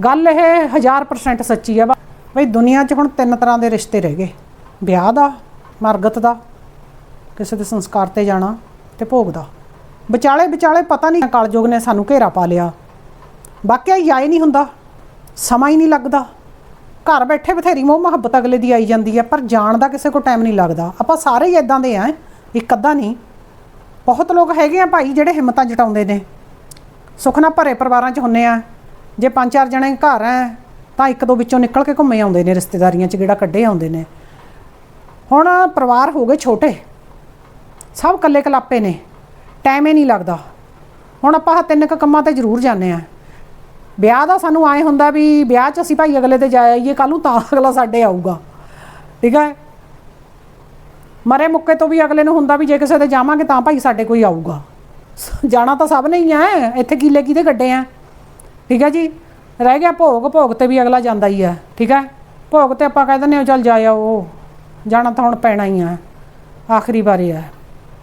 ਗੱਲ ਇਹ 1000% ਸੱਚੀ ਆ ਬਈ ਦੁਨੀਆ 'ਚ ਹੁਣ ਤਿੰਨ ਤਰ੍ਹਾਂ ਦੇ ਰਿਸ਼ਤੇ ਰਹਿ ਗਏ। ਵਿਆਹ ਦਾ, ਮਰਗਤ ਦਾ, ਕਿਸੇ ਦੇ ਸੰਸਕਾਰ ਤੇ ਜਾਣਾ ਤੇ ਭੋਗ ਦਾ। ਵਿਚਾਲੇ ਵਿਚਾਲੇ ਪਤਾ ਨਹੀਂ ਕਲਯੁਗ ਨੇ ਸਾਨੂੰ ਘੇਰਾ ਪਾ ਲਿਆ। ਵਾਕਿਆ ਹੀ ਨਹੀਂ ਹੁੰਦਾ। ਸਮਾਂ ਹੀ ਨਹੀਂ ਲੱਗਦਾ। ਘਰ ਬੈਠੇ ਬਥੇਰੀ ਮੋਹ ਮੁਹੱਬਤ ਅਗਲੇ ਦੀ ਆਈ ਜਾਂਦੀ ਹੈ ਪਰ ਜਾਣ ਦਾ ਕਿਸੇ ਕੋ ਟਾਈਮ ਨਹੀਂ ਲੱਗਦਾ। ਆਪਾਂ ਸਾਰੇ ਹੀ ਇਦਾਂ ਦੇ ਆ, ਇੱਕ ਅੱਧਾ ਨਹੀਂ। ਬਹੁਤ ਲੋਕ ਹੈਗੇ ਆ ਭਾਈ ਜਿਹੜੇ ਹਿੰਮਤਾਂ ਜਟਾਉਂਦੇ ਨੇ। ਸੁਖਨਾ ਭਰੇ ਪਰਿਵਾਰਾਂ 'ਚ ਹੁੰਨੇ ਆ। ਜੇ ਪੰਜ ਚਾਰ ਜਣੇ ਘਰ ਆ ਤਾਂ ਇੱਕ ਦੋ ਵਿੱਚੋਂ ਨਿਕਲ ਕੇ ਘੁੰਮੇ ਆਉਂਦੇ ਨੇ ਰਿਸ਼ਤੇਦਾਰੀਆਂ 'ਚ ਗੇੜਾ ਕੱਢੇ ਆਉਂਦੇ ਨੇ। ਹੁਣ ਪਰਿਵਾਰ ਹੋ ਗਏ ਛੋਟੇ। ਸਭ ਇਕੱਲੇ ਕਲਾਪੇ ਨੇ। ਟਾਈਮ ਹੀ ਨਹੀਂ ਲੱਗਦਾ। ਹੁਣ ਆਪਾਂ ਤਿੰਨ ਕੁ ਕੰਮਾਂ ਤੇ ਜ਼ਰੂਰ ਜਾਂਦੇ ਆ ਵਿਆਹ ਦਾ ਸਾਨੂੰ ਆਏ ਹੁੰਦਾ ਵੀ ਵਿਆਹ 'ਚ ਅਸੀਂ ਭਾਈ ਅਗਲੇ ਤੇ ਜਾਈਏ ਕੱਲ ਨੂੰ ਤਾਂ ਅਗਲਾ ਸਾਡੇ ਆਊਗਾ। ਠੀਕ ਹੈ? ਮਰੇ ਮੁੱਕੇ ਤੋਂ ਵੀ ਅਗਲੇ ਨੂੰ ਹੁੰਦਾ ਵੀ ਜੇ ਕਿਸੇ ਦੇ ਜਾਵਾਂਗੇ ਤਾਂ ਭਾਈ ਸਾਡੇ ਕੋਈ ਆਊਗਾ। ਜਾਣਾ ਤਾਂ ਸਭ ਨੇ ਹੀ ਹੈ। ਇੱਥੇ ਕੀਲੇ ਕਿਹਦੇ ਗੱਡੇ ਆ। ਠੀਕ ਹੈ ਜੀ? ਰਹਿ ਗਿਆ ਭੋਗ ਭੋਗ ਤੇ ਵੀ ਅਗਲਾ ਜਾਂਦਾ ਹੀ ਆ, ਠੀਕ ਹੈ? ਭੋਗ ਤੇ ਆਪਾਂ ਕਹਿ ਦਿੰਦੇ ਹਾਂ, ਚੱਲ ਜਾ ਉਹ ਜਾਣਾ ਤਾਂ ਹੁਣ ਪੈਣਾ ਹੀ ਆ, ਆਖਰੀ ਵਾਰੀ ਹੈ